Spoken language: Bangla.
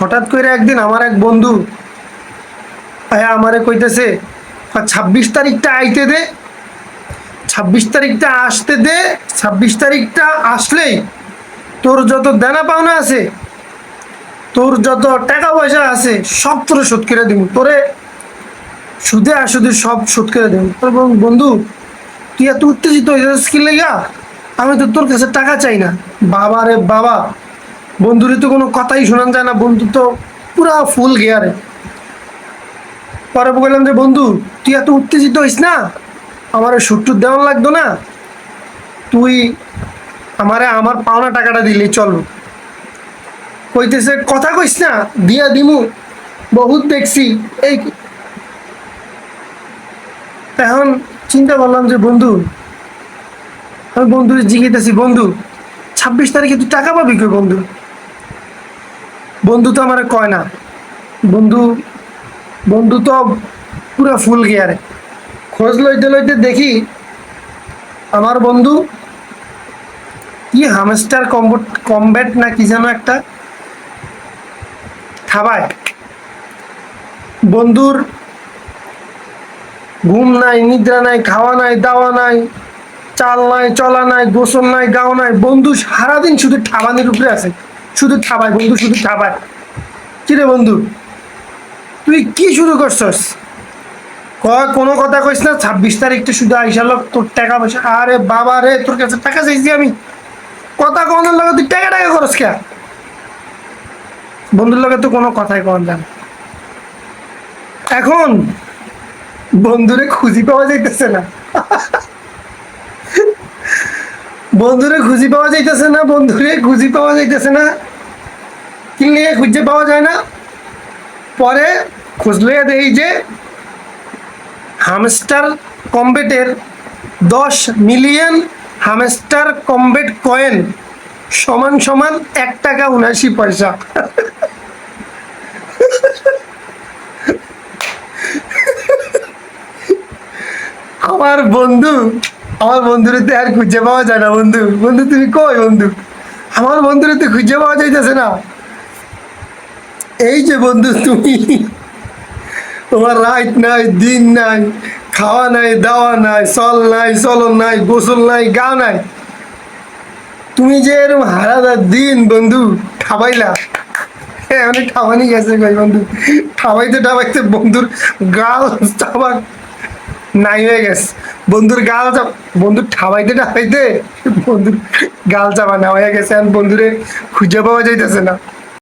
হঠাৎ করে একদিন আমার এক বন্ধু আয়া আমারে কইতেছে ছাব্বিশ তারিখটা আইতে দে, ছাব্বিশ তারিখটা আসতে দে, ছাব্বিশ তারিখটা আসলেই তোর যত দেনা পাওনা আছে, তোর যত টাকা পয়সা আছে সব তোরে শোধ করে দিব। তোরে সুদে আর সুদে সব শোধ করে দেব। এবং বন্ধু, তুই এত উত্তেজিত হয়ে যাচ্ছিস কি লেগা? আমি তো তোর কাছে টাকা চাই না। বাবা রে বাবা বন্ধুরে তো কোনো কথাই শোনান যায় না, বন্ধু তো পুরা ফুল গিয়ারে পরে বললাম যে, বন্ধু, তুই এত উত্তেজিত হইস না? আমার সুট্টুর দেওয়ান লাগতো না? তুই আমারে, আমার পাওনা টাকাটা দিলি, চল। কইতেছে, কথা কইস না, দিয়া দিমু। বহুত দেখছি, এই এখন চিন্তা করলাম যে, বন্ধু, আমি বন্ধুরে জিজ্ঞেতেছি বন্ধু, ছাব্বিশ তারিখে তুই টাকা পাবি কই, বন্ধু? বন্ধু তো আমার কয় না। বন্ধু বন্ধু তো পুরো ফুল গিয়ারে খোঁজ লইতে লইতে দেখি আমার বন্ধু কি হামস্টার কম্বট কমব্যাট না কি যেন একটা থাবায়। বন্ধুর ঘুম নাই, নিদ্রা নাই, খাওয়া নাই, দাওয়া নাই, চাল নাই, চলা নাই, গোসল নাই, গাও নাই, বন্ধু সারাদিন শুধু ঠাবানির উপরে আছে। শুধু ঠাবায় বন্ধু, শুধু ঠাবায় কিরে বন্ধু, তুই কি শুরু করছস? কয় কোনো কথা কইস না, ছাব্বিশ তারিখটা শুধু আইসা লোক, তোর টাকা পয়সা। আরে বাবা রে, তোর কাছে টাকা চাইছি আমি। কথা কনের লগে তুই টাকা টাকা করস কে? বন্ধুর লগে তো কোনো কথাই কন যায় না। এখন বন্ধুরে খুঁজি পাওয়া যাইতেছে না। বন্ধুরে খুঁজি পাওয়া যাইতেছে না, বন্ধুরে খুঁজি পাওয়া যাইতেছে না। কি নিয়ে খুঁজে পাওয়া যায় না। পরে খুঁজলে দেখি যে হামস্টার কম্বেটের দশ মিলিয়ন হামস্টার কম্বেট কয়েন সমান সমান এক টাকা উনাশি পয়সা। আমার বন্ধু, আমার বন্ধুরে তো আর খুঁজে পাওয়া যায় না বন্ধু। বন্ধু, তুমি কই বন্ধু? আমার বন্ধুরে তো খুঁজে পাওয়া যাইতেছে না। এই যে বন্ধু তুমি, তোমার রাত নাই, দিন নাই, খাওয়া নাই, দাওয়া নাই, চল নাই, চলন নাই, গোসল নাই, গা নাই। তুমি যে এরকম হারাদার দিন, বন্ধু খাবাইলা হ্যাঁ অনেক খাওয়ানি গেছে ভাই, বন্ধু। খাওয়াইতে টাবাইতে বন্ধুর গাল চাবা নাই হয়ে গেছে। বন্ধুর গাল চাপ, বন্ধুর ঠাবাইতে টাবাইতে বন্ধুর গাল চাপা না হয়ে গেছে। আর বন্ধুরে খুঁজে পাওয়া যাইতেছে না।